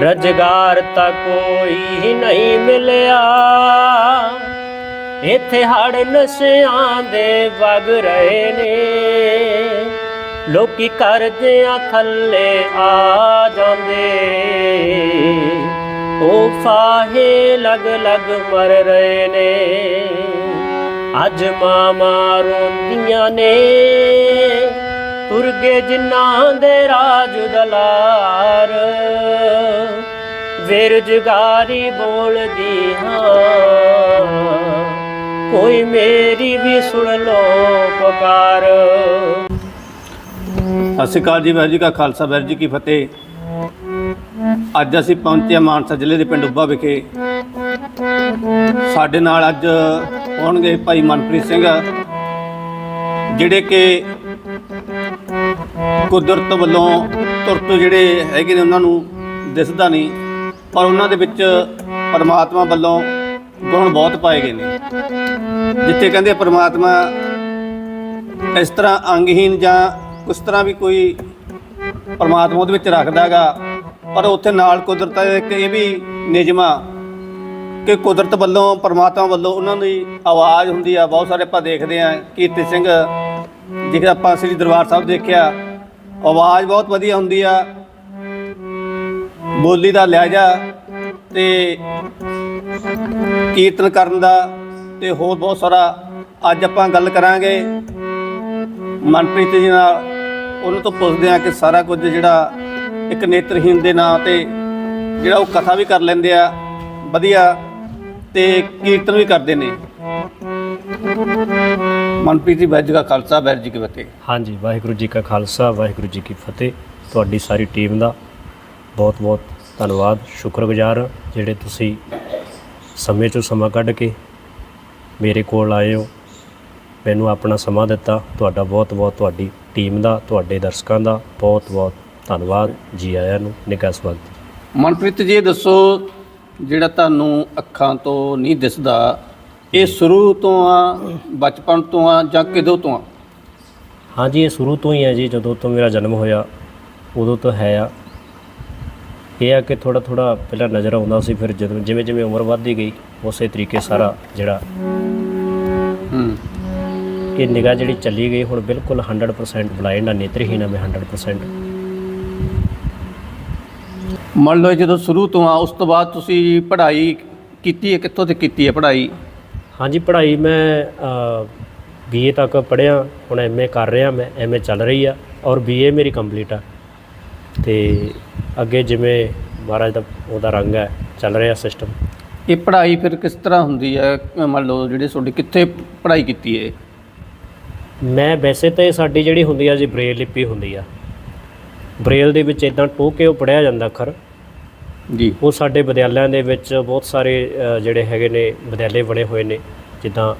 ਰਜਗਾਰ ਤਾਂ ਕੋਈ ਨਹੀਂ ਮਿਲਿਆ। ਇੱਥੇ ਹੜ ਨਸ਼ਿਆਂ ਦੇ ਵਗ ਰਹੇ ਨੇ। ਲੋਕੀ ਕਰਜ਼ਿਆਂ ਥੱਲੇ ਆ ਜਾਂਦੇ। ਉਹ ਫਾਹੇ ਲਗ ਲਗ ਮਰ ਰਹੇ ਨੇ। ਅੱਜ ਮਾਂ ਰੋਂਦੀਆਂ ਨੇ। ਤੁਰ ਜਿਨ੍ਹਾਂ ਦੇ ਰਾਜ ਦਲਾਰ। ਬੇਰੁਜ਼ਗਾਰੀ ਬੋਲਦੀ ਹਾਂ। ਕੋਈ ਮੇਰੀ ਵੀ ਸੁਣ ਲੋ ਪੁਕਾਰ। ਸਤਿ ਸ਼੍ਰੀ ਅਕਾਲ ਜੀ, ਵਾਹਿਗੁਰੂ ਜੀ ਕਾ ਖਾਲਸਾ, ਵਾਹਿਗੁਰੂ ਜੀ ਕੀ ਫਤਿਹ। ਅੱਜ ਅਸੀਂ ਪਹੁੰਚੇ ਹਾਂ ਮਾਨਸਾ ਜ਼ਿਲ੍ਹੇ ਦੇ ਪਿੰਡ ਉੱਬਾ ਵਿਖੇ। ਸਾਡੇ ਨਾਲ ਅੱਜ ਹੋਣਗੇ ਭਾਈ ਮਨਪ੍ਰੀਤ ਸਿੰਘ, ਜਿਹੜੇ ਕਿ ਕੁਦਰਤ ਵੱਲੋਂ ਤੁਰਤ ਜਿਹੜੇ ਹੈਗੇ ਨੇ ਉਹਨਾਂ ਨੂੰ ਦਿਸਦਾ ਨਹੀਂ, ਪਰ ਉਹਨਾਂ ਦੇ ਵਿੱਚ ਪਰਮਾਤਮਾ ਵੱਲੋਂ ਗੁਣ ਬਹੁਤ ਪਾਏ ਗਏ ਨੇ। ਜਿੱਥੇ ਕਹਿੰਦੇ ਪਰਮਾਤਮਾ ਇਸ ਤਰ੍ਹਾਂ ਅੰਗਹੀਨ ਜਾਂ ਉਸ ਤਰ੍ਹਾਂ ਵੀ ਕੋਈ ਪਰਮਾਤਮਾ ਉਹਦੇ ਵਿੱਚ ਰੱਖਦਾਗਾ ਪਰ ਉੱਥੇ ਨਾਲ ਕੁਦਰਤ ਦਾ ਇੱਕ ਇਹ ਵੀ ਨਿਯਮਾ ਕਿ ਕੁਦਰਤ ਵੱਲੋਂ, ਪਰਮਾਤਮਾ ਵੱਲੋਂ ਉਹਨਾਂ ਦੀ ਆਵਾਜ਼ ਹੁੰਦੀ ਆ। ਬਹੁਤ ਸਾਰੇ ਆਪਾਂ ਦੇਖਦੇ ਆ, ਕੀਰਤੀ ਸਿੰਘ, ਜਿਹੜਾ ਆਪਾਂ ਸ੍ਰੀ ਦਰਬਾਰ ਸਾਹਿਬ ਦੇਖਿਆ ਆਵਾਜ਼ ਬਹੁਤ ਵਧੀਆ ਹੁੰਦੀ ਆ। ਬੋਲੀ ਦਾ ਲਹਿਜਾ ਤੇ ਕੀਰਤਨ ਕਰਨ ਦਾ ਤੇ ਹੋਰ ਬਹੁਤ ਸਾਰਾ ਅੱਜ ਆਪਾਂ ਗੱਲ ਕਰਾਂਗੇ। ਮਨਪ੍ਰੀਤ ਜੀ ਨਾਲ ਉਹਨਾਂ ਤੋਂ ਪੁੱਛਦੇ ਆ ਕਿ ਸਾਰਾ ਕੁਝ ਜਿਹੜਾ ਇੱਕ ਨੇਤਰਹੀਨ ਦੇ ਨਾਂ ਤੇ ਜਿਹੜਾ ਉਹ ਕਥਾ ਵੀ ਕਰ ਲੈਂਦੇ ਆ, ਵਧੀਆ ਤੇ ਕੀਰਤਨ ਵੀ ਕਰਦੇ ਨੇ। ਮਨਪ੍ਰੀਤ ਜੀ ਵੈਜ ਦਾ ਖਾਲਸਾ ਵੈਜ ਜੀ ਕੀ ਫਤਿਹ। ਹਾਂਜੀ ਵਾਹਿਗੁਰੂ ਜੀ ਕਾ ਖਾਲਸਾ ਵਾਹਿਗੁਰੂ ਜੀ ਕੀ ਫਤਿਹ। ਤੁਹਾਡੀ ਸਾਰੀ ਟੀਮ ਦਾ ਬਹੁਤ ਬਹੁਤ ਧੰਨਵਾਦ ਸ਼ੁਕਰਗੁਜ਼ਾਰ ਹਾਂ ਜਿਹੜੇ ਤੁਸੀਂ ਸਮੇਂ ਚੋਂ ਸਮਾਂ ਕੱਢ ਕੇ ਮੇਰੇ ਕੋਲ ਆਏ ਹੋ। ਮੈਨੂੰ ਆਪਣਾ ਸਮਾਂ ਦਿੱਤਾ। ਤੁਹਾਡਾ ਬਹੁਤ ਬਹੁਤ ਤੁਹਾਡੀ ਟੀਮ ਦਾ ਤੁਹਾਡੇ ਦਰਸ਼ਕਾਂ ਦਾ ਬਹੁਤ ਬਹੁਤ ਧੰਨਵਾਦ। ਜੀ ਆਇਆਂ ਨੂੰ ਨਿੱਘਾ ਸਵਾਗਤ। ਮਨਪ੍ਰੀਤ ਜੀ ਦੱਸੋ ਜਿਹੜਾ ਤੁਹਾਨੂੰ ਅੱਖਾਂ ਤੋਂ ਨਹੀਂ ਦਿਸਦਾ ਇਹ ਸ਼ੁਰੂ ਤੋਂ ਆ ਬਚਪਨ ਤੋਂ ਆ ਜਾਂ ਕਦੋਂ ਤੋਂ ਆ? ਹਾਂਜੀ ਇਹ ਸ਼ੁਰੂ ਤੋਂ ਹੀ ਹੈ ਜੀ ਜਦੋਂ ਤੋਂ ਮੇਰਾ ਜਨਮ ਹੋਇਆ ਉਦੋਂ ਤੋਂ ਹੈ ਆ। ਇਹ ਆ ਕਿ ਥੋੜਾ ਥੋੜਾ ਪਹਿਲਾਂ ਨਜ਼ਰ ਆਉਂਦਾ ਸੀ ਫਿਰ ਜਦੋਂ ਜਿਵੇਂ ਜਿਵੇਂ ਉਮਰ ਵੱਧਦੀ ਗਈ ਉਸੇ ਤਰੀਕੇ ਸਾਰਾ ਜਿਹੜਾ ਹੂੰ। ਇਹ ਨਿਗਾਹ ਜਿਹੜੀ ਚੱਲੀ ਗਈ ਹੁਣ ਬਿਲਕੁਲ 100% ਬਲਾਈਂਡ ਆ ਨੇਤਰਹੀਣ ਆ ਮੈਂ 100% ਮੰਨ ਲਓ ਜਦੋਂ ਸ਼ੁਰੂ ਤੋਂ ਆ ਉਸ ਤੋਂ ਬਾਅਦ ਤੁਸੀਂ ਪੜ੍ਹਾਈ ਕੀਤੀ ਹੈ ਕਿੱਥੋਂ ਤੇ ਕੀਤੀ ਹੈ ਪੜ੍ਹਾਈ? ਹਾਂਜੀ ਪੜ੍ਹਾਈ ਮੈਂ ਬੀਏ ਤੱਕ ਪੜ੍ਹਿਆ ਹੁਣ ਐਮਏ ਕਰ ਰਿਹਾ ਮੈਂ ਐਮਏ ਚੱਲ ਰਹੀ ਆ ਔਰ ਬੀਏ ਮੇਰੀ ਕੰਪਲੀਟ ਆ। ਤੇ ਅੱਗੇ ਜਿਵੇਂ ਮਹਾਰਾਜ ਦਾ ਉਹਦਾ ਰੰਗ ਹੈ ਚੱਲ ਰਿਹਾ ਸਿਸਟਮ ਇਹ ਪੜ੍ਹਾਈ ਫਿਰ ਕਿਸ ਤਰ੍ਹਾਂ ਹੁੰਦੀ ਹੈ? ਮੰਨ ਲਓ ਜਿਹੜੇ ਤੁਹਾਡੀ ਕਿੱਥੇ ਪੜ੍ਹਾਈ ਕੀਤੀ ਹੈ? ਮੈਂ ਵੈਸੇ ਤਾਂ ਸਾਡੀ ਜਿਹੜੀ ਹੁੰਦੀ ਆ ਜੀ ਬ੍ਰੇਲ ਲਿਪੀ ਹੁੰਦੀ ਆ। ਬ੍ਰੇਲ ਦੇ ਵਿੱਚ ਇਦਾਂ ਟੋਕ ਉਹ ਪੜਿਆ ਜਾਂਦਾ ਅੱਖਰ। ਜੀ। ਉਹ ਸਾਡੇ ਵਿਦਿਆਲਿਆਂ ਦੇ ਵਿੱਚ ਬਹੁਤ ਸਾਰੇ ਜਿਹੜੇ ਹੈਗੇ ਨੇ ਵਿਦਿਆਲੇ ਬਣੇ ਹੋਏ ਨੇ ਜਿੱਦਾਂ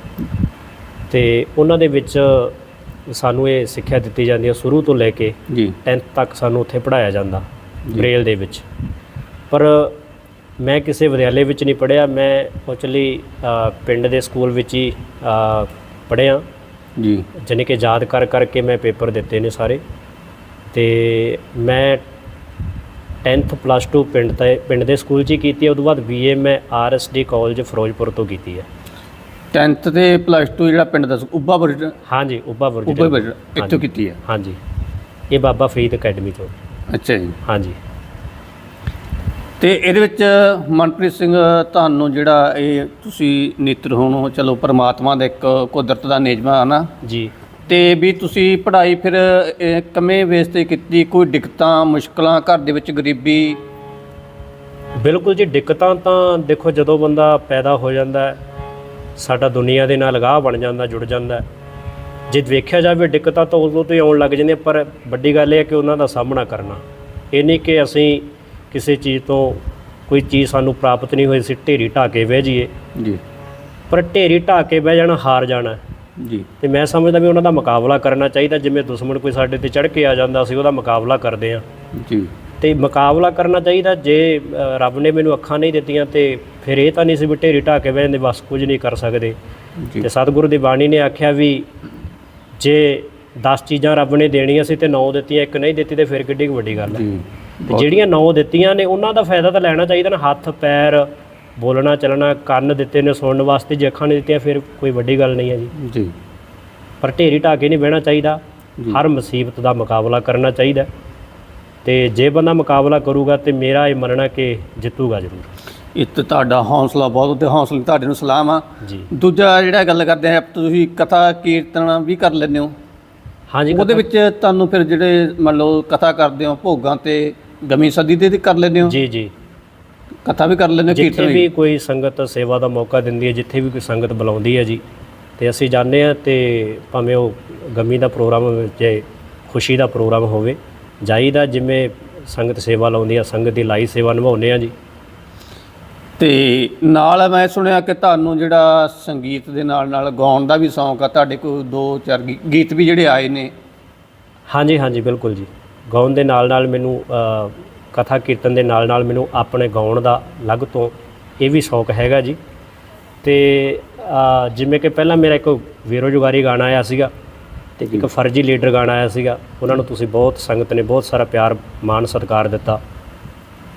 ਤੇ ਉਹਨਾਂ ਦੇ ਵਿੱਚ ਸਾਨੂੰ ਇਹ ਸਿੱਖਿਆ ਦਿੱਤੀ ਜਾਂਦੀ ਹੈ ਸ਼ੁਰੂ ਤੋਂ ਲੈ ਕੇ ਜੀ। 10th ਤੱਕ ਸਾਨੂੰ ਉੱਥੇ ਪੜਾਇਆ ਜਾਂਦਾ। ਬ੍ਰੇਲ ਦੇ ਵਿੱਚ। ਪਰ ਮੈਂ ਕਿਸੇ ਵਿਦਿਆਲੇ ਵਿੱਚ ਨਹੀਂ ਪੜਿਆ ਮੈਂ ਐਕਚੁਅਲੀ ਪਿੰਡ ਦੇ ਸਕੂਲ ਵਿੱਚ ਹੀ ਪੜਿਆ ਜੀ। ਜਾਣੀ ਕਿ ਯਾਦ ਕਰ ਕਰਕੇ ਮੈਂ ਪੇਪਰ ਦਿੱਤੇ ਨੇ ਸਾਰੇ। ਤੇ ਮੈਂ 10th ਪਲੱਸ 2 ਪਿੰਡ ਤੇ ਪਿੰਡ ਦੇ ਸਕੂਲ 'ਚ ਹੀ ਕੀਤੀ ਹੈ ਉਦੋਂ ਬਾਅਦ ਬੀਏ ਮੈਂ ਆਰਐਸਡੀ ਕਾਲਜ ਫਿਰੋਜ਼ਪੁਰ ਤੋਂ ਕੀਤੀ ਹੈ। 10th ਤੇ ਪਲੱਸ 2 ਜਿਹੜਾ ਪਿੰਡ ਦਾ ਉੱਭਾ ਬਰਜ ਹਾਂਜੀ ਉੱਭਾ ਬੁਰਜ ਇੱਥੋਂ। ਕੀਤੀ ਹੈ। ਹਾਂਜੀ। ਇਹ ਬਾਬਾ ਫਰੀਦ ਅਕੈਡਮੀ ਤੋਂ। ਅੱਛਾ ਜੀ। ਹਾਂਜੀ। ਤੇ ਇਹਦੇ ਵਿੱਚ ਮਨਪ੍ਰੀਤ ਸਿੰਘ ਤੁਹਾਨੂੰ ਜਿਹੜਾ ਇਹ ਤੁਸੀਂ ਨੇਤਰ ਹੋਣੋ ਚਲੋ ਪਰਮਾਤਮਾ ਦਾ ਇੱਕ ਕੁਦਰਤ ਦਾ ਨਿਯਮ ਆ ਨਾ। ਜੀ। ਤੇ ਵੀ ਤੁਸੀਂ ਪੜ੍ਹਾਈ ਫਿਰ ਕਮੇ ਬੇਸ ਤੇ ਕੀਤੀ? ਕੋਈ ਦਿੱਕਤਾਂ ਮੁਸ਼ਕਲਾਂ ਘਰ ਦੇ ਵਿੱਚ ਗਰੀਬੀ? ਬਿਲਕੁਲ ਜੀ ਦਿੱਕਤਾਂ ਤਾਂ ਦੇਖੋ ਜਦੋਂ ਬੰਦਾ ਪੈਦਾ ਹੋ ਜਾਂਦਾ ਹੈ ਸਾਡਾ ਦੁਨੀਆ ਦੇ ਨਾਲ ਲਗਾਅ ਬਣ ਜਾਂਦਾ ਜੁੜ ਜਾਂਦਾ ਹੈ। ਜੇ ਵੇਖਿਆ ਜਾਵੇ ਦਿੱਕਤਾਂ ਤਾਂ ਉਦੋਂ ਤੋਂ ਹੀ ਆਉਣ ਲੱਗ ਜਾਂਦੀਆਂ ਪਰ ਵੱਡੀ ਗੱਲ ਇਹ ਹੈ ਕਿ ਉਹਨਾਂ ਦਾ ਸਾਹਮਣਾ ਕਰਨਾ। ਇਹ ਨਹੀਂ ਕਿ ਅਸੀਂ ਕਿਸੇ ਚੀਜ਼ ਤੋਂ ਕੋਈ ਚੀਜ਼ ਸਾਨੂੰ ਪ੍ਰਾਪਤ ਨਹੀਂ ਹੋਈ ਸੀ ਢੇਰੀ ਢਾਹ ਕੇ ਬਹਿ ਜਾਈਏ। ਜੀ। ਪਰ ਢੇਰੀ ਢਾਹ ਕੇ ਬਹਿ ਜਾਣਾ ਹਾਰ ਜਾਣਾ ਹੈ। ਜੀ। ਤੇ ਮੈਂ ਸਮਝਦਾ ਵੀ ਉਹਨਾਂ ਦਾ ਮੁਕਾਬਲਾ ਕਰਨਾ ਚਾਹੀਦਾ ਜਿਵੇਂ ਦੁਸ਼ਮਣ ਕੋਈ ਸਾਡੇ ਤੇ ਚੜ੍ਹ ਕੇ ਆ ਜਾਂਦਾ ਅਸੀਂ ਉਹਦਾ ਮੁਕਾਬਲਾ ਕਰਦੇ ਹਾਂ। ਜੀ। ਤੇ ਮੁਕਾਬਲਾ ਕਰਨਾ ਚਾਹੀਦਾ ਜੇ ਰੱਬ ਨੇ ਮੈਨੂੰ ਅੱਖਾਂ ਨਹੀਂ ਦਿੱਤੀਆਂ ਤੇ ਫਿਰ ਇਹ ਤਾਂ ਨਹੀਂ ਸੀ ਵੀ ਢੇਰੀ ਕੇ ਬਹਿ ਜਾਂਦੇ ਬਸ ਕੁਝ ਨਹੀਂ ਕਰ ਸਕਦੇ। ਜੀ। ਤੇ ਸਤਿਗੁਰੂ ਦੀ ਬਾਣੀ ਨੇ ਆਖਿਆ ਵੀ ਜੇ 10 ਚੀਜ਼ਾਂ ਰੱਬ ਨੇ ਦੇਣੀਆਂ ਸੀ ਤੇ 9 ਦਿੱਤੀਆਂ ਇੱਕ ਨਹੀਂ ਦਿੱਤੀ ਤੇ ਫਿਰ ਕਿੱਡੀ ਵੱਡੀ ਗੱਲ ਹੈ। ਜੀ। ਤੇ ਜਿਹੜੀਆਂ ਨੌ ਦਿੱਤੀਆਂ ਨੇ ਉਹਨਾਂ ਦਾ ਫਾਇਦਾ ਤਾਂ ਲੈਣਾ ਚਾਹੀਦਾ ਨਾ ਹੱਥ ਪੈਰ ਬੋਲਣਾ ਚੱਲਣਾ ਕੰਨ ਦਿੱਤੇ ਨੇ ਸੁਣਨ ਵਾਸਤੇ ਜੇ ਅੱਖਾਂ ਨਹੀਂ ਦਿੱਤੀਆਂ ਫਿਰ ਕੋਈ ਵੱਡੀ ਗੱਲ ਨਹੀਂ ਹੈ ਜੀ। ਜੀ। ਪਰ ਢੇਰੀ ਢਾਕੇ ਨਹੀਂ ਬਹਿਣਾ ਚਾਹੀਦਾ। ਹਰ ਮੁਸੀਬਤ ਦਾ ਮੁਕਾਬਲਾ ਕਰਨਾ ਚਾਹੀਦਾ। ਤੇ ਜੇ ਬੰਦਾ ਮੁਕਾਬਲਾ ਕਰੂਗਾ ਤੇ ਮੇਰਾ ਇਹ ਮੰਨਣਾ ਕਿ ਜਿੱਤੂਗਾ ਜ਼ਰੂਰ। ਇਹ ਤਾਂ ਤੁਹਾਡਾ ਹੌਸਲਾ ਬਹੁਤ ਤੇ ਹੌਸਲੇ ਤੁਹਾਡੇ ਨੂੰ ਸਲਾਮ ਆ ਜੀ। ਦੂਜਾ ਜਿਹੜਾ ਗੱਲ ਕਰਦੇ ਆ ਤੁਸੀਂ ਕਥਾ ਕੀਰਤਨ ਵੀ ਕਰ ਲੈਂਦੇ ਹੋ। ਹਾਂਜੀ ਉਹਦੇ ਵਿੱਚ ਤੁਹਾਨੂੰ ਫਿਰ ਜਿਹੜੇ ਮੰਨ ਲਓ ਕਥਾ ਕਰਦੇ ਹੋ ਭੋਗਾਂ ਤੇ ਗਮੀ ਸਦੀ ਦੇ ਤੇ ਕਰ ਲੈਂਦੇ ਹੋ। ਜੀ ਜੀ। ਕਥਾ ਵੀ ਕਰ ਲੈਂਦੇ ਹੋ ਜਿੱਥੇ ਕੀਰਤਨ ਵੀ। ਵੀ ਕੋਈ ਸੰਗਤ ਸੇਵਾ ਦਾ ਮੌਕਾ ਦਿੰਦੀ ਹੈ ਜਿੱਥੇ ਵੀ ਕੋਈ ਸੰਗਤ ਬੁਲਾਉਂਦੀ ਹੈ ਜੀ ਤੇ ਅਸੀਂ ਜਾਂਦੇ ਆ ਤੇ ਭਾਵੇਂ ਉਹ ਗਮੀ ਦਾ ਪ੍ਰੋਗਰਾਮ ਹੋਵੇ ਜੇ ਖੁਸ਼ੀ ਦਾ ਪ੍ਰੋਗਰਾਮ ਹੋਵੇ ਜਾਈਦਾ ਜਿਵੇਂ ਸੰਗਤ ਸੇਵਾ ਲਾਉਂਦੀ ਆ ਸੰਗਤ ਦੀ ਲਾਈ ਸੇਵਾ ਨਿਭਾਉਂਦੇ ਆ ਜੀ। ਤੇ ਨਾਲ ਮੈਂ ਸੁਣਿਆ ਕਿ ਤੁਹਾਨੂੰ ਜਿਹੜਾ ਸੰਗੀਤ ਦੇ ਨਾਲ ਨਾਲ ਗਾਉਣ ਦਾ ਵੀ ਸ਼ੌਂਕ ਆ ਤੁਹਾਡੇ ਕੋਲ ਦੋ ਚਾਰ ਗੀ- ਗੀਤ ਵੀ ਜਿਹੜੇ ਆਏ ਨੇ। ਹਾਂਜੀ ਹਾਂਜੀ ਬਿਲਕੁਲ ਜੀ। ਗਾਉਣ ਦੇ ਨਾਲ ਨਾਲ ਮੈਨੂੰ ਅ, ਕਥਾ ਕੀਰਤਨ ਦੇ ਨਾਲ ਨਾਲ ਮੈਨੂੰ ਆਪਣੇ ਗਾਉਣ ਦਾ ਅਲੱਗ ਤੋਂ ਇਹ ਵੀ ਸ਼ੌਕ ਹੈਗਾ ਜੀ। ਤੇ ਜਿਵੇਂ ਕਿ ਪਹਿਲਾਂ ਮੇਰਾ ਇੱਕ ਬੇਰੁਜ਼ਗਾਰੀ ਗਾਣਾ ਆਇਆ ਸੀਗਾ ਤੇ ਇੱਕ ਫਰਜ਼ੀ ਲੀਡਰ ਗਾਣਾ ਆਇਆ ਸੀਗਾ ਉਹਨਾਂ ਨੂੰ ਤੁਸੀਂ ਬਹੁਤ ਸੰਗਤ ਨੇ ਬਹੁਤ ਸਾਰਾ ਪਿਆਰ ਮਾਣ ਸਤਿਕਾਰ ਦਿੱਤਾ।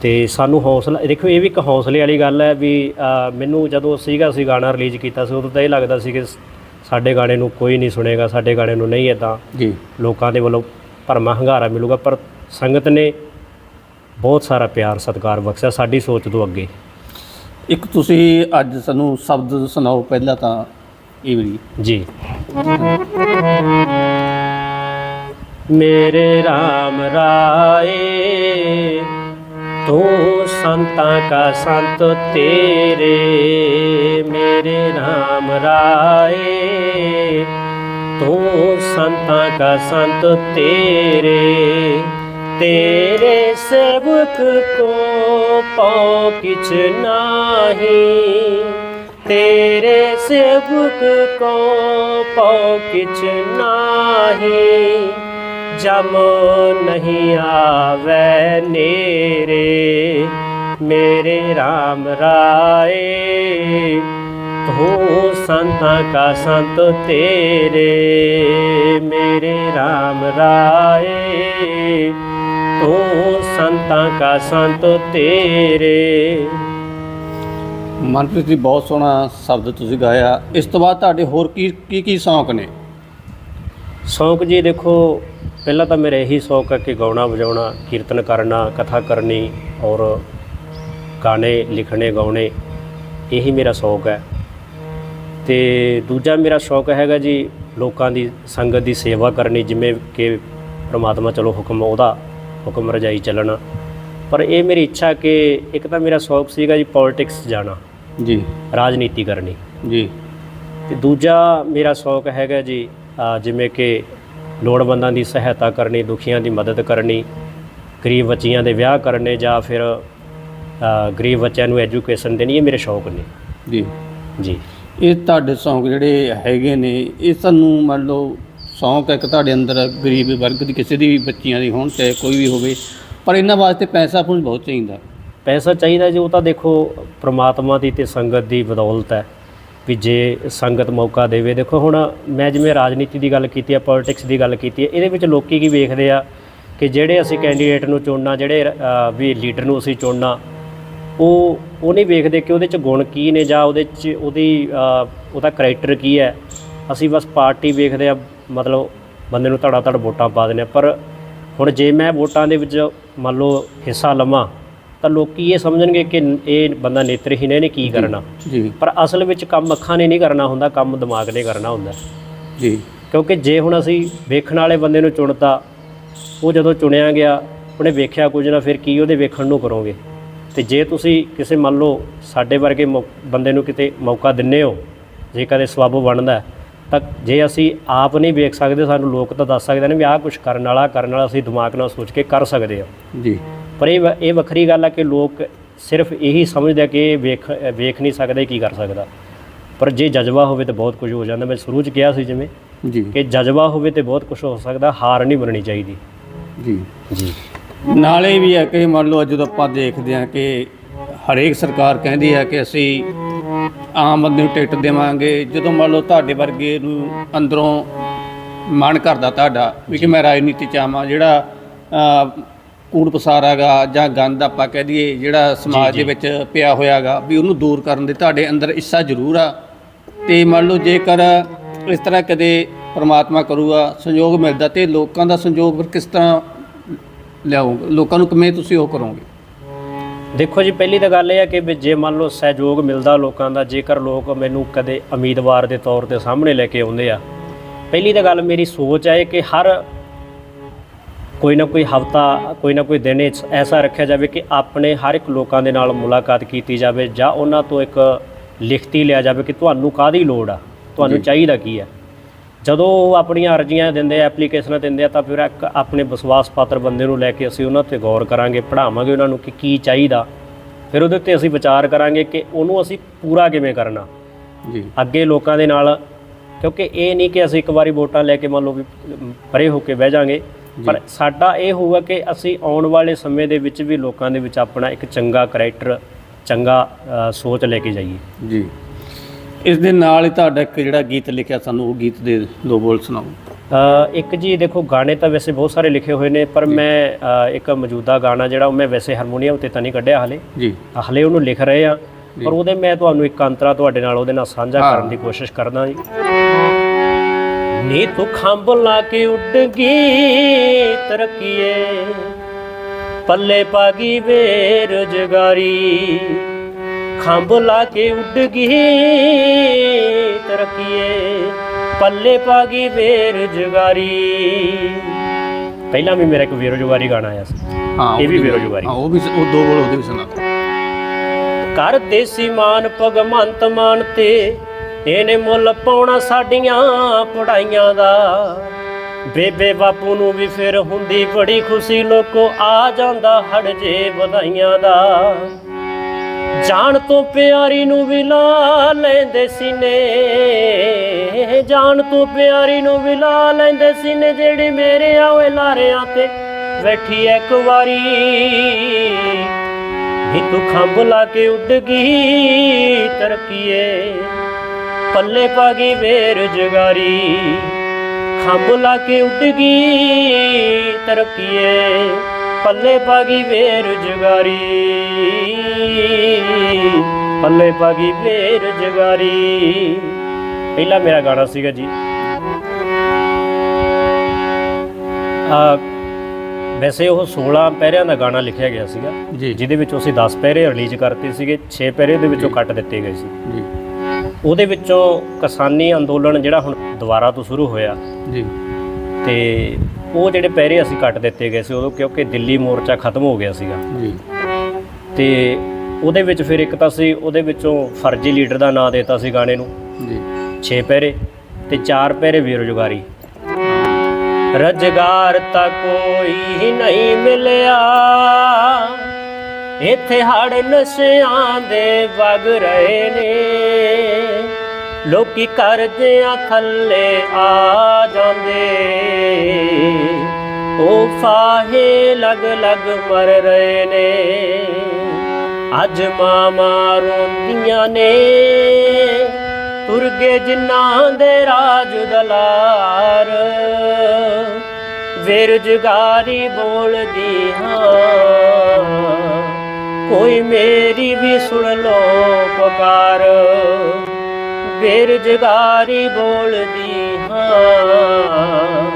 ਤੇ ਸਾਨੂੰ ਹੌਸਲਾ ਦੇਖੋ ਇਹ ਵੀ ਇੱਕ ਹੌਸਲੇ ਵਾਲੀ ਗੱਲ ਹੈ ਵੀ ਮੈਨੂੰ ਜਦੋਂ ਸੀਗਾ ਅਸੀਂ ਗਾਣਾ ਰਿਲੀਜ਼ ਕੀਤਾ ਸੀ ਉਦੋਂ ਤਾਂ ਇਹ ਲੱਗਦਾ ਸੀ ਕਿ ਸਾਡੇ ਗਾਣੇ ਨੂੰ ਕੋਈ ਨਹੀਂ ਸੁਣੇਗਾ ਸਾਡੇ ਗਾਣੇ ਨੂੰ ਨਹੀਂ ਇਦਾਂ ਜੀ। ਲੋਕਾਂ ਦੇ ਵੱਲੋਂ ਭਰਮਾ ਹੰਗਾਰਾ ਮਿਲੂਗਾ ਪਰ ਸੰਗਤ ਨੇ ਬਹੁਤ ਸਾਰਾ ਪਿਆਰ ਸਤਿਕਾਰ ਬਖਸ਼ਿਆ ਸਾਡੀ ਸੋਚ ਤੋਂ ਅੱਗੇ। ਇੱਕ ਤੁਸੀਂ ਅੱਜ ਸਾਨੂੰ ਸ਼ਬਦ ਸੁਣਾਓ ਪਹਿਲਾਂ ਤਾਂ ਇਹ ਵੀ ਜੀ। ਮੇਰੇ RAM ਰਾਏ ਤੂੰ ਸੰਤਾਂ ਕਾ ਸੰਤ ਤੇਰੇ। ਮੇਰੇ RAM ਰਾਏ ਤੂੰ ਸੰਤਾਂ ਕਾ ਸੰਤ ਤੇਰੇ। ਤੇਰੇ ਸੇਵਕ ਕੋ ਪਾਉ ਕਿਛ ਨਾਹੀ। ਤੇਰੇ ਸੇਵਕ ਕੋ ਪਾਉ ਕਿਛ ਨਾਹੀ। ਜਮ ਨਹੀਂ ਆਵੇ ਨੇਰੇ, ਮੇਰੇ RAM ਰਾਏ। ਤੂੰ ਸੰਤਾਂ ਕਾ ਸੰਤ ਤੇਰੇ, ਮੇਰੇ RAM ਰਾਏ। ਤੂੰ ਸੰਤਾਂ ਕਾ ਸੰਤ ਤੇਰੇ। ਮਨਪ੍ਰੀਤ ਜੀ ਬਹੁਤ ਸੋਹਣਾ ਸ਼ਬਦ ਤੁਸੀਂ ਗਾਇਆ। ਇਸ ਤੋਂ ਬਾਅਦ ਤੁਹਾਡੇ ਹੋਰ ਕੀ ਕੀ ਕੀ ਸ਼ੌਂਕ ਨੇ? ਸ਼ੌਂਕ ਜੀ ਦੇਖੋ ਪਹਿਲਾਂ ਤਾਂ ਮੇਰੇ ਇਹੀ ਸ਼ੌਂਕ ਹੈ ਕਿ ਗਾਉਣਾ ਵਜਾਉਣਾ ਕੀਰਤਨ ਕਰਨਾ ਕਥਾ ਕਰਨੀ ਔਰ ਗਾਣੇ ਲਿਖਣੇ ਗਾਉਣੇ। ਇਹੀ ਮੇਰਾ ਸ਼ੌਕ ਹੈ। ਤੇ ਦੂਜਾ ਮੇਰਾ ਸ਼ੌਕ ਹੈਗਾ ਜੀ ਲੋਕਾਂ ਦੀ ਸੰਗਤ ਦੀ ਸੇਵਾ ਕਰਨੀ ਜਿਵੇਂ ਕਿ ਪ੍ਰਮਾਤਮਾ ਚਲੋ ਹੁਕਮ ਉਹਦਾ ਹੁਕਮ ਰਜਾਈ ਚੱਲਣਾ। ਪਰ ਇਹ ਮੇਰੀ ਇੱਛਾ ਕਿ ਇੱਕ ਤਾਂ ਮੇਰਾ ਸ਼ੌਂਕ ਸੀਗਾ ਜੀ ਪੋਲਿਟਿਕਸ ਜਾਣਾ। ਜੀ। ਰਾਜਨੀਤੀ ਕਰਨੀ। ਜੀ। ਤੇ ਦੂਜਾ ਮੇਰਾ ਸ਼ੌਕ ਹੈਗਾ ਜੀ ਜਿਵੇਂ ਕਿ ਲੋੜਵੰਦਾਂ ਦੀ ਸਹਾਇਤਾ ਕਰਨੀ ਦੁਖੀਆਂ ਦੀ ਮਦਦ ਕਰਨੀ ਗਰੀਬ ਬੱਚੀਆਂ ਦੇ ਵਿਆਹ ਕਰਨੇ ਜਾਂ ਫਿਰ ਗਰੀਬ ਬੱਚਿਆਂ ਨੂੰ ਐਜੂਕੇਸ਼ਨ ਦੇਣੀ ਇਹ ਮੇਰੇ ਸ਼ੌਕ ਨੇ। ਜੀ। ਜੀ। ਇਹ ਤੁਹਾਡੇ ਸ਼ੌਂਕ ਜਿਹੜੇ ਹੈਗੇ ਨੇ ਇਹ ਸਾਨੂੰ ਮੰਨ ਲਓ ਸ਼ੌਂਕ ਹੈ ਕਿ ਤੁਹਾਡੇ ਅੰਦਰ ਗਰੀਬ ਵਰਗ ਦੀ, ਕਿਸੇ ਦੀ ਵੀ ਬੱਚੀਆਂ ਦੀ ਹੋਣ, ਚਾਹੇ ਕੋਈ ਵੀ ਹੋਵੇ, ਪਰ ਇਹਨਾਂ ਵਾਸਤੇ ਪੈਸਾ ਪੂੰਜ ਬਹੁਤ ਚਾਹੀਦਾ। ਪੈਸਾ ਚਾਹੀਦਾ ਜੀ, ਉਹ ਤਾਂ ਦੇਖੋ, ਪ੍ਰਮਾਤਮਾ ਦੀ ਤੇ ਸੰਗਤ ਦੀ ਬਦੌਲਤ ਹੈ ਵੀ ਜੇ ਸੰਗਤ ਮੌਕਾ ਦੇਵੇ। ਦੇਖੋ, ਹੁਣ ਮੈਂ ਜਿਵੇਂ ਰਾਜਨੀਤੀ ਦੀ ਗੱਲ ਕੀਤੀ ਆ ਪੋਲਿਟਿਕਸ ਦੀ ਗੱਲ ਕੀਤੀ ਹੈ, ਇਹਦੇ ਵਿੱਚ ਲੋਕੀ ਕੀ ਵੇਖਦੇ ਆ ਕਿ ਜਿਹੜੇ ਅਸੀਂ ਕੈਂਡੀਡੇਟ ਨੂੰ ਚੁਣਨਾ, ਜਿਹੜੇ ਵੀ ਲੀਡਰ ਨੂੰ ਅਸੀਂ ਚੁਣਨਾ, ਉਹ ਉਹ ਨਹੀਂ ਵੇਖਦੇ ਕਿ ਉਹਦੇ ਚ ਗੁਣ ਕੀ ਨੇ ਜਾਂ ਉਹਦੇ ਚ ਉਹਦੀ ਉਹਦਾ ਕਰੈਕਟਰ ਕੀ ਹੈ। ਅਸੀਂ ਬਸ ਪਾਰਟੀ ਵੇਖਦੇ ਆ ਮਤਲਬ ਬੰਦੇ ਨੂੰ ਧੜਾ ਧੜ ਵੋਟਾਂ ਪਾ ਦਿੰਦੇ ਆ। ਪਰ ਹੁਣ ਜੇ ਮੈਂ ਵੋਟਾਂ ਦੇ ਵਿੱਚ ਮੰਨ ਲਓ ਹਿੱਸਾ ਲਵਾਂ ਤਾਂ ਲੋਕੀ ਇਹ ਸਮਝਣਗੇ ਕਿ ਇਹ ਬੰਦਾ ਨੇਤਰਹੀਨ ਹੈ, ਇਹਨੇ ਕੀ ਕਰਨਾ। ਜੀ। ਪਰ ਅਸਲ ਵਿੱਚ ਕੰਮ ਅੱਖਾਂ ਨੇ ਨਹੀਂ ਕਰਨਾ ਹੁੰਦਾ ਕੰਮ ਦਿਮਾਗ ਨੇ ਕਰਨਾ ਹੁੰਦਾ। ਜੀ। ਕਿਉਂਕਿ ਜੇ ਹੁਣ ਅਸੀਂ ਵੇਖਣ ਵਾਲੇ ਬੰਦੇ ਨੂੰ ਚੁਣਤਾ ਉਹ ਜਦੋਂ ਚੁਣਿਆ ਗਿਆ ਉਹਨੇ ਵੇਖਿਆ ਕੁਝ ਨਾ ਫਿਰ ਕੀ ਉਹਦੇ ਵੇਖਣ ਨੂੰ ਕਰੋਗੇ? ਤੇ ਜੇ ਤੁਸੀਂ ਕਿਸੇ ਮੰਨ ਲਓ ਸਾਡੇ ਵਰਗੇ ਬੰਦੇ ਨੂੰ ਕਿਤੇ ਮੌਕਾ ਦਿੰਨੇ ਹੋ ਜੇ ਕਦੇ ਸਵਾਬ ਬਣਦਾ ਤਾਂ ਜੇ ਅਸੀਂ ਆਪ ਨਹੀਂ ਵੇਖ ਸਕਦੇ ਸਾਨੂੰ ਲੋਕ ਤਾਂ ਦੱਸ ਸਕਦੇ ਨੇ ਵੀ ਆਹ ਕੁਝ ਕਰਨ ਵਾਲਾ ਕਰਨ ਵਾਲਾ ਅਸੀਂ ਦਿਮਾਗ ਨਾਲ ਸੋਚ ਕੇ ਕਰ ਸਕਦੇ ਹਾਂ। ਜੀ। ਪਰ ਇਹ ਇਹ ਵੱਖਰੀ ਗੱਲ ਹੈ ਕਿ ਲੋਕ ਸਿਰਫ ਇਹੀ ਸਮਝਦੇ ਆ ਕਿ ਵੇਖ ਵੇਖ ਨਹੀਂ ਸਕਦਾ ਕੀ ਕਰ ਸਕਦਾ। ਪਰ ਜੇ ਜਜ਼ਬਾ ਹੋਵੇ ਤਾਂ ਬਹੁਤ ਕੁਝ ਹੋ ਜਾਂਦਾ। ਮੈਂ ਸ਼ੁਰੂ 'ਚ ਕਿਹਾ ਸੀ ਜਿਵੇਂ ਜੀ। ਕਿ ਜਜ਼ਬਾ ਹੋਵੇ ਤੇ ਬਹੁਤ ਕੁਝ ਹੋ ਸਕਦਾ ਹਾਰ ਨਹੀਂ ਮੰਨਣੀ ਚਾਹੀਦੀ। ਜੀ। ਜੀ। ਨਾਲੇ ਵੀ ਹੈ ਕਿ ਮੰਨ ਲਓ ਜਦੋਂ ਆਪਾਂ ਦੇਖਦੇ ਹਾਂ ਕਿ ਹਰੇਕ ਸਰਕਾਰ ਕਹਿੰਦੀ ਹੈ ਕਿ ਅਸੀਂ ਆਮ ਬੰਦੇ ਨੂੰ ਟਿਕਟ ਦੇਵਾਂਗੇ। ਜਦੋਂ ਮੰਨ ਲਓ ਤੁਹਾਡੇ ਵਰਗੇ ਨੂੰ ਅੰਦਰੋਂ ਮਨ ਕਰਦਾ ਤੁਹਾਡਾ ਵੀ ਕਿ ਮੈਂ ਰਾਜਨੀਤੀ ਚ ਆਵਾਂ ਜਿਹੜਾ ਅਹ, ਕੂੜ ਪਸਾਰਾਗਾ ਜਾਂ ਗੰਦ ਆਪਾਂ ਕਹਿ ਦਈਏ ਜਿਹੜਾ ਸਮਾਜ ਦੇ ਵਿੱਚ ਪਿਆ ਹੋਇਆਗਾ ਵੀ ਉਹਨੂੰ ਦੂਰ ਕਰਨ ਦੇ ਤੁਹਾਡੇ ਅੰਦਰ ਇੱਛਾ ਜ਼ਰੂਰ ਆ। ਤੇ ਮੰਨ ਲਓ ਜੇਕਰ ਇਸ ਤਰ੍ਹਾਂ ਕਦੇ ਪ੍ਰਮਾਤਮਾ ਕਰੂਗਾ ਸੰਯੋਗ ਮਿਲਦਾ ਤੇ ਲੋਕਾਂ ਦਾ ਸੰਯੋਗ ਫਿਰ ਕਿਸ ਤਰ੍ਹਾਂ ਲਿਆਓਗੇ ਲੋਕਾਂ ਨੂੰ ਕਿਵੇਂ ਤੁਸੀਂ ਉਹ ਕਰੋਗੇ? ਦੇਖੋ ਜੀ ਪਹਿਲੀ ਤਾਂ ਗੱਲ ਇਹ ਹੈ ਕਿ ਵੀ ਜੇ ਮੰਨ ਲਓ ਸਹਿਯੋਗ ਮਿਲਦਾ ਲੋਕਾਂ ਦਾ ਜੇਕਰ ਲੋਕ ਮੈਨੂੰ ਕਦੇ ਉਮੀਦਵਾਰ ਦੇ ਤੌਰ ਤੇ ਸਾਹਮਣੇ ਲੈ ਕੇ ਆਉਂਦੇ ਆ। ਪਹਿਲੀ ਤਾਂ ਗੱਲ ਮੇਰੀ ਸੋਚ ਹੈ ਕਿ ਹਰ ਕੋਈ ਨਾ ਕੋਈ ਹਫਤਾ ਕੋਈ ਨਾ ਕੋਈ ਦਿਨ ਐਸਾ ਰੱਖਿਆ ਜਾਵੇ ਕਿ ਆਪਣੇ ਹਰ ਇੱਕ ਲੋਕਾਂ ਦੇ ਨਾਲ ਮੁਲਾਕਾਤ ਕੀਤੀ ਜਾਵੇ ਜਾਂ ਉਹਨਾਂ ਤੋਂ ਇੱਕ ਲਿਖਤੀ ਲਿਆ ਜਾਵੇ ਕਿ ਤੁਹਾਨੂੰ ਕਾਹਦੀ ਲੋੜ ਆ? ਤੁਹਾਨੂੰ। ਚਾਹੀਦਾ ਕੀ ਹੈ ਜਦੋਂ ਉਹ ਆਪਣੀਆਂ ਅਰਜ਼ੀਆਂ ਦਿੰਦੇ ਆ ਐਪਲੀਕੇਸ਼ਨਾਂ ਦਿੰਦੇ ਆ ਤਾਂ ਫਿਰ ਇੱਕ ਆਪਣੇ ਵਿਸ਼ਵਾਸ ਪਾਤਰ ਬੰਦੇ ਨੂੰ ਲੈ ਕੇ ਅਸੀਂ ਉਹਨਾਂ ਤੇ ਗੌਰ ਕਰਾਂਗੇ ਪੜ੍ਹਾਵਾਂਗੇ ਉਹਨਾਂ ਨੂੰ ਕਿ ਕੀ ਚਾਹੀਦਾ। ਫਿਰ ਉਹਦੇ ਉੱਤੇ ਅਸੀਂ ਵਿਚਾਰ ਕਰਾਂਗੇ ਕਿ ਉਹਨੂੰ ਅਸੀਂ ਪੂਰਾ ਕਿਵੇਂ ਕਰਨਾ। ਜੀ। ਅੱਗੇ ਲੋਕਾਂ ਦੇ ਨਾਲ ਕਿਉਂਕਿ ਇਹ ਨਹੀਂ ਕਿ ਅਸੀਂ ਇੱਕ ਵਾਰੀ ਵੋਟਾਂ ਲੈ ਕੇ ਮੰਨ ਲਓ ਵੀ ਪਰੇ ਹੋ ਕੇ ਬਹਿ ਜਾਾਂਗੇ ਪਰ ਸਾਡਾ ਇਹ ਹੋਊਗਾ ਕਿ ਅਸੀਂ ਆਉਣ ਵਾਲੇ ਸਮੇਂ ਦੇ ਵਿੱਚ ਵੀ ਲੋਕਾਂ ਦੇ ਵਿੱਚ ਆਪਣਾ ਇੱਕ ਚੰਗਾ ਕਰੈਕਟਰ ਚੰਗਾ ਸੋਚ ਲੈ ਕੇ ਜਾਈਏ। ਜੀ। ਇਸ ਦੇ ਨਾਲ ਹੀ ਤੁਹਾਡਾ ਇੱਕ ਜਿਹੜਾ ਗੀਤ ਲਿਖਿਆ ਸਾਨੂੰ ਉਹ ਗੀਤ ਦੇ ਦੋ ਬੋਲ ਸੁਣਾਓ। ਅ, ਇੱਕ ਜੀ ਦੇਖੋ ਗਾਣੇ ਤਾਂ ਵੈਸੇ ਬਹੁਤ ਸਾਰੇ ਲਿਖੇ ਹੋਏ ਨੇ ਪਰ ਮੈਂ ਅ, ਇੱਕ ਮੌਜੂਦਾ ਗਾਣਾ ਜਿਹੜਾ ਉਹ ਮੈਂ ਵੈਸੇ ਹਾਰਮੋਨੀਅਮ ਤੇ ਤਾਂ ਨਹੀਂ ਕੱਢਿਆ ਹਲੇ। ਜੀ। ਹਲੇ ਉਹਨੂੰ ਲਿਖ ਰਹੇ ਆ ਪਰ ਉਹਦੇ ਮੈਂ ਤੁਹਾਨੂੰ ਇੱਕ ਅੰਤਰਾ ਤੁਹਾਡੇ ਨਾਲ ਉਹਦੇ ਨਾਲ ਸਾਂਝਾ। ਕਰਨ ਦੀ ਕੋਸ਼ਿਸ਼ ਕਰਦਾ ਜੀ। ਨੀ ਤੂੰ ਖੰਭ ਲਾ ਕੇ ਉੱਡ ਗਈ ਤਰਕੀਏ। ਪੱਲੇ ਪਾ ਗਈ ਬੇਰੁਜ਼ਗਾਰੀ ਖੰਭ ਲਾ ਕੇ ਉੱਡ ਗਈ ਤਰਕੀਏ। ਪੱਲੇ ਪਾ ਗਈ ਬੇਰੁਜ਼ਗਾਰੀ ਪਹਿਲਾਂ ਵੀ ਮੇਰਾ ਇੱਕ ਬੇਰੁਜ਼ਗਾਰੀ ਗਾਣਾ ਆਇਆ ਸੀ। ਹਾਂ ਇਹ ਵੀ ਉਹਦੀ- ਬੇਰੁਜ਼ਗਾਰੀ। ਹਾਂ ਉਹ ਵੀ ਉਹ ਦੋ ਬੋਲ ਉਹਦੇ ਵੀ ਸੁਣਾ ਕਰ ਦੇਸੀ ਮਾਨ ਭਗਵੰਤ ਮਾਨ ਤੇ ਇਹਨੇ ਮੁੱਲ ਪਾਉਣਾ ਸਾਡੀਆਂ ਪੜਾਈਆਂ ਦਾ। ਬੇਬੇ ਬਾਪੂ ਨੂੰ ਵੀ ਫਿਰ ਹੁੰਦੀ ਬੜੀ ਖੁਸ਼ੀ ਲੋਕੋ ਆ ਜਾਂਦਾ ਹੜ ਜੇ ਵਧਾਈਆਂ ਦਾ। ਜਾਣ ਤੋਂ ਪਿਆਰੀ ਨੂੰ ਵੀ ਲਾ ਲੈਂਦੇ ਸੀਨੇ। ਜਾਣ ਤੋਂ ਪਿਆਰੀ ਨੂੰ ਵੀ ਲਾ ਲੈਂਦੇ ਸੀਨੇ ਜਿਹੜੀ ਮੇਰੇ ਆਵੇ ਲਾਰਿਆਂ ਤੇ ਬੈਠੀ ਇੱਕ ਵਾਰੀ। ਨੀ ਤੂੰ ਖੰਭ ਲਾ ਕੇ ਉੱਡ ਗਈ ਤਰਕੀਏ, ਪੱਲੇ ਪਾ ਗਈ ਬੇਰੁਜ਼ਗਾਰੀ। ਖੰਭ ਲਾ ਕੇ ਉੱਡ ਗਈ ਤਰਕੀਏ। ਪੱਲੇ ਪਾ ਗਈ ਬੇਰੁਜ਼ਗਾਰੀ। ਪੱਲੇ ਪਾ ਗਈ ਬੇਰੁਜ਼ਗਾਰੀ। ਪਹਿਲਾ ਮੇਰਾ ਗਾਣਾ ਸੀਗਾ ਜੀ। ਆ ਵੈਸੇ ਉਹ 16 ਪਹਿਰਿਆਂ ਦਾ ਗਾਣਾ ਲਿਖਿਆ ਗਿਆ ਸੀਗਾ। ਜੀ। ਜਿਹਦੇ ਵਿੱਚੋਂ ਅਸੀਂ 10 ਪਹਿਰੇ ਰਿਲੀਜ਼ ਕਰਤੇ ਸੀਗੇ 6 ਪਹਿਰੇ ਦੇ ਵਿੱਚੋਂ ਕੱਟ ਦਿੱਤੇ ਗਏ ਸੀ। ਜੀ। ਉਹਦੇ ਵਿੱਚੋਂ ਕਿਸਾਨੀ ਅੰਦੋਲਨ ਜਿਹੜਾ ਹੁਣ ਦੁਬਾਰਾ ਤੋਂ ਸ਼ੁਰੂ ਹੋਇਆ ਜੀ। ਤੇ ਉਹ ਜਿਹੜੇ ਪਹਿਰੇ ਅਸੀਂ ਕੱਟ ਦਿੱਤੇ ਗਏ ਸੀ ਉਦੋਂ ਕਿਉਂਕਿ ਦਿੱਲੀ ਮੋਰਚਾ ਖਤਮ ਹੋ ਗਿਆ ਸੀਗਾ। ਜੀ। ਤੇ ਉਹਦੇ ਵਿੱਚ ਫਿਰ ਇੱਕ ਤਾਂ ਸੀ ਉਹਦੇ ਵਿੱਚੋਂ ਫਰਜ਼ੀ ਲੀਡਰ ਦਾ ਨਾਂ ਦੇਤਾ ਸੀ ਗਾਣੇ ਨੂੰ। ਜੀ। 6 ਪਹਿਰੇ ਤੇ 4 ਪਹਿਰੇ ਬੇਰੁਜ਼ਗਾਰੀ। ਰਜਗਾਰ ਤਾਂ ਕੋਈ ਨਹੀਂ ਮਿਲਿਆ। ਇੱਥੇ ਹੜ ਨਸ਼ਿਆਂ ਦੇ ਵਗ ਰਹੇ ਨੇ। ਲੋਕੀ ਕਰਜ਼ਿਆਂ ਥੱਲੇ ਆ ਜਾਂਦੇ। ਉਹ ਫਾਹੇ ਲਗ ਲਗ ਮਰ ਰਹੇ ਨੇ। ਅੱਜ ਮਾਮਾ ਰੋਂਦੀਆਂ ਨੇ। ਤੁਰ ਗਏ ਜਿਨ੍ਹਾਂ ਦੇ ਰਾਜ ਦਲਾਰ। ਬੇਰੁਜ਼ਗਾਰੀ ਬੋਲਦੀ ਹਾਂ। ਕੋਈ ਮੇਰੀ ਵੀ ਸੁਣ ਲੋ ਪੁਕਾਰ। ਬੇਰੁਜ਼ਗਾਰੀ ਬੋਲਦੀ ਹਾਂ।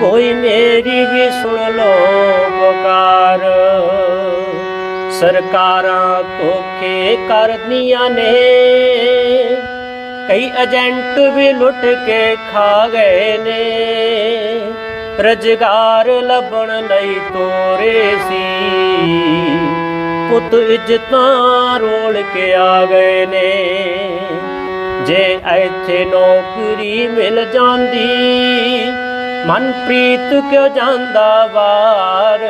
ਕੋਈ ਮੇਰੀ ਵੀ ਸੁਣ ਲੋ ਪੁਕਾਰ। ਸਰਕਾਰਾਂ ਧੋਖੇ ਕਰਦੀਆਂ ਨੇ। ਕਈ ਏਜੰਟ ਵੀ ਲੁੱਟ ਕੇ ਖਾ ਗਏ ਨੇ। ਰੁਜ਼ਗਾਰ ਲੱਭਣ ਲਈ ਤੋਰੇ ਸੀ। ਪੁੱਤ ਇੱਜ਼ਤਾਂ ਰੋਲ ਕੇ ਆ ਗਏ ਨੇ। ਜੇ ਇੱਥੇ ਨੌਕਰੀ ਮਿਲ ਜਾਂਦੀ ਮਨਪ੍ਰੀਤ ਕਿਉਂ ਜਾਂਦਾ ਵਾਰ?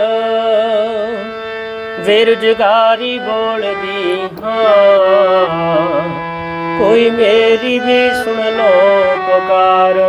ਬੇਰੁਜ਼ਗਾਰੀ ਬੋਲਦੀ ਹਾਂ, ਕੋਈ ਮੇਰੀ ਵੀ ਸੁਣ ਲੋ ਪੁਕਾਰ।